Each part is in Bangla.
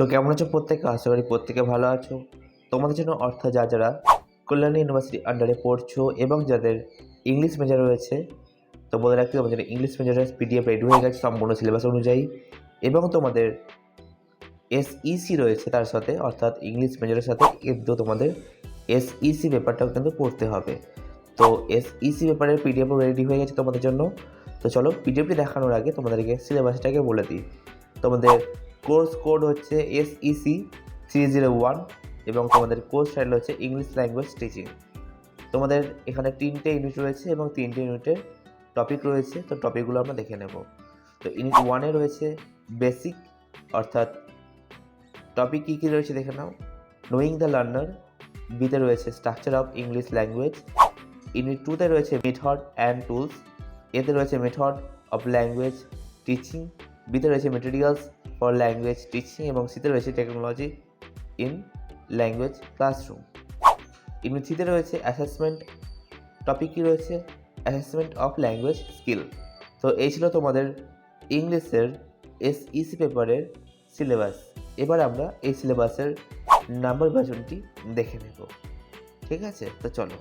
তো কেমন আছো প্রত্যেকে? আশা করি প্রত্যেকে ভালো আছো। তোমাদের জন্য অর্থাৎ যা যারা কল্যাণী ইউনিভার্সিটি আন্ডারে পড়ছো এবং যাদের ইংলিশ মেজর রয়েছে, তো বলে রাখতে তোমাদের ইংলিশ মেজরের পিডিএফ রেডি হয়ে গেছে সম্পূর্ণ সিলেবাস অনুযায়ী এবং তোমাদের এসইসি রয়েছে তার সাথে, অর্থাৎ ইংলিশ মেজরের সাথে কিন্তু তোমাদের এসইসি পেপারটাও কিন্তু পড়তে হবে। তো এসইসি পেপারের পিডিএফও রেডি হয়ে গেছে তোমাদের জন্য। তো চলো পিডিএফটি দেখানোর আগে তোমাদেরকে সিলেবাসটাকে বলে দিই। তোমাদের কোর্স কোড হচ্ছে এসইসি থ্রি জিরো ওয়ান এবং তোমাদের কোর্স টাইটেল হচ্ছে ইংলিশ ল্যাঙ্গুয়েজ টিচিং তোমাদের এখানে তিনটে ইউনিট রয়েছে এবং তিনটে ইউনিটের টপিক রয়েছে, তো টপিকগুলো আমরা দেখে নেব। তো ইউনিট ওয়ানে রয়েছে বেসিক অর্থাৎ টপিক কী কী রয়েছে দেখে নাও। নোয়িং দ্য লার্নার বিতে রয়েছে structure of English language unit টুতে রয়েছে মেথড অ্যান্ড টুলস এতে রয়েছে মেথড অফ ল্যাঙ্গুয়েজ টিচিং বিতে রয়েছে মেটেরিয়ালস ফর ল্যাঙ্গুয়েজ টিচিং এবং সিতে রয়েছে technology in language classroom unit থ্রিতে রয়েছে অ্যাসেসমেন্ট টপিক কী রয়েছে অ্যাসেসমেন্ট অফ ল্যাঙ্গুয়েজ স্কিল তো এই ছিল তোমাদের ইংলিশের এসইসি পেপারের সিলেবাস এবার আমরা এই সিলেবাসের নাম্বার বিভাজনটি দেখে নেব। ঠিক আছে? তো চলো।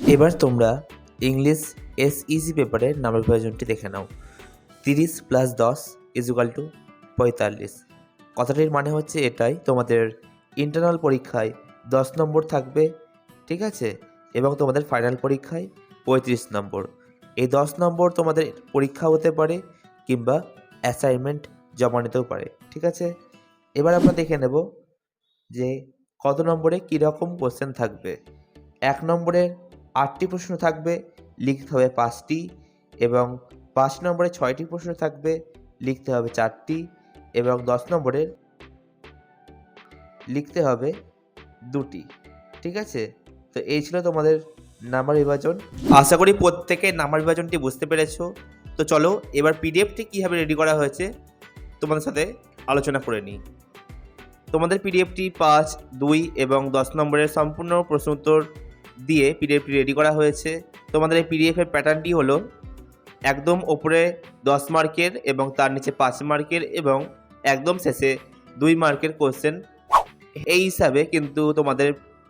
এবার তোমরা ইংলিশ এসইসি পেপারের নাম্বার প্রয়োজনটি দেখে নাও। তিরিশ প্লাস দশ ইজুকাল টু পঁয়তাল্লিশ। কথাটির মানে হচ্ছে এটাই, তোমাদের ইন্টারনাল পরীক্ষায় দশ নম্বর থাকবে, ঠিক আছে? এবং তোমাদের ফাইনাল পরীক্ষায় পঁয়ত্রিশ নম্বর। এই দশ নম্বর তোমাদের পরীক্ষা হতে পারে কিংবা অ্যাসাইনমেন্ট জমা নিতেও পারে, ঠিক আছে? এবার আমরা দেখে নেব যে কত নম্বরে কীরকম কোশ্চেন থাকবে। এক নম্বরের আটটি প্রশ্ন থাকবে, লিখতে হবে পাঁচটি এবং পাঁচ নম্বরে ছয়টি প্রশ্ন থাকবে, লিখতে হবে চারটি এবং দশ নম্বরের লিখতে হবে দুটি। ঠিক আছে? তো এই ছিল তোমাদের নাম্বার বিভাজন। আশা করি প্রত্যেকে নাম্বার বিভাজনটি বুঝতে পেরেছ। তো চলো, এবার পিডিএফটি কীভাবে রেডি করা হয়েছে তোমাদের সাথে আলোচনা করে নিই। তোমাদের পিডিএফটি পাঁচ, দুই এবং দশ নম্বরের সম্পূর্ণ প্রশ্ন উত্তর দিয়ে পিডিএফটি রেডি করা হয়েছে। তোমাদের এই পিডিএফের প্যাটার্নটি হলো একদম ওপরে দশ মার্কের এবং তার নিচে পাঁচ মার্কের এবং একদম শেষে দুই মার্কের কোশ্চেন এই হিসাবে কিন্তু তোমাদের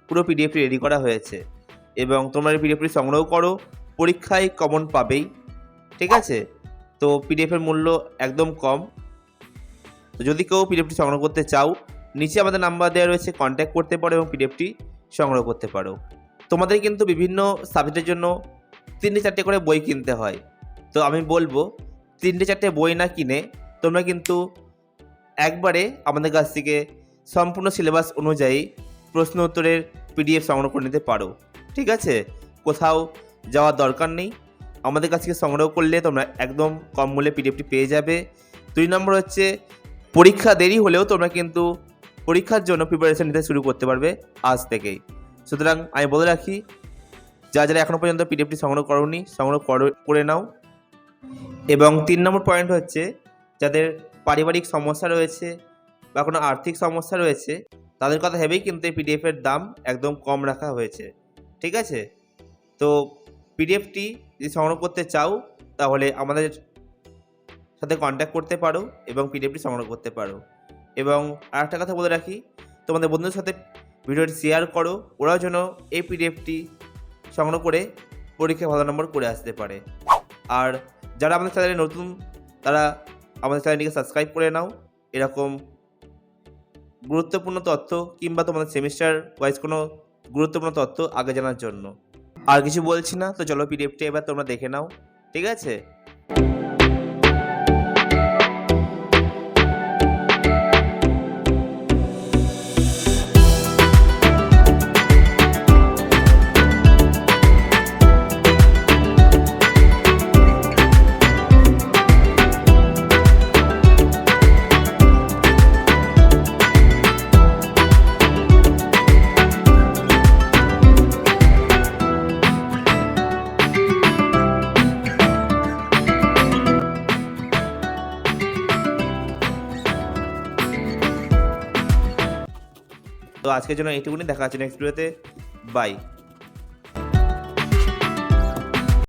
পুরো পিডিএফটি রেডি করা হয়েছে এবং তোমরা এই পিডিএফটি সংগ্রহ করো, পরীক্ষায় কমন পাবেই। ঠিক আছে? তো পিডিএফের মূল্য একদম কম। তো যদি কেউ পিডিএফটি সংগ্রহ করতে চাও, নিচে আমাদের নাম্বার দেওয়া রয়েছে কন্ট্যাক্ট করতে পারো এবং পিডিএফটি সংগ্রহ করতে পারো। তোমাদের কিন্তু বিভিন্ন সাবজেক্টের জন্য তিনটে চারটে করে বই কিনতে হয়। তো আমি বলব, তিনটে চারটে বই না কিনে তোমরা কিন্তু একবারে আমাদের কাছ থেকে সম্পূর্ণ সিলেবাস অনুযায়ী প্রশ্ন উত্তরের পিডিএফ সংগ্রহ করে নিতে পারো। ঠিক আছে? কোথাও যাওয়ার দরকার নেই। আমাদের কাছ থেকে সংগ্রহ করলে তোমরা একদম কম মূল্যে পিডিএফটি পেয়ে যাবে। দুই নম্বর হচ্ছে, পরীক্ষা দেরি হলেও তোমরা কিন্তু পরীক্ষার জন্য প্রিপারেশন নিতে শুরু করতে পারবে আজ থেকেই। সুতরাং আমি বলে রাখি যা যারা এখনও পর্যন্ত পিডিএফটি সংগ্রহ করনি, সংগ্রহ করে নাও। এবং তিন নম্বর পয়েন্ট হচ্ছে, যাদের পারিবারিক সমস্যা রয়েছে বা কোনো আর্থিক সমস্যা রয়েছে, তাদের কথা ভেবেই কিন্তু এই পিডিএফের দাম একদম কম রাখা হয়েছে। ঠিক আছে? তো পিডিএফটি যদি সংগ্রহ করতে চাও, তাহলে আমাদের সাথে কন্ট্যাক্ট করতে পারো এবং পিডিএফটি সংগ্রহ করতে পারো। এবং আর একটা কথা বলে রাখি, তোমাদের বন্ধুদের সাথে ভিডিওটি শেয়ার করো। ওরাও যেন এই পিডিএফটি সংগ্রহ করে পরীক্ষায় ভালো নম্বর করে আসতে পারে। আর যারা আমাদের চ্যানেলে নতুন, তারা আমাদের চ্যানেলটিকে সাবস্ক্রাইব করে নাও। এরকম গুরুত্বপূর্ণ তথ্য কিংবা তোমাদের সেমিস্টার ওয়াইজ কোনো গুরুত্বপূর্ণ তথ্য আগে জানার জন্য। আর কিছু বলছি না, তো চলো পিডিএফটি এবার তোমরা দেখে নাও। ঠিক আছে? তো আজকের জন্য এইটুকুনি। দেখা হচ্ছে নেক্সট ভিডিওতে বাই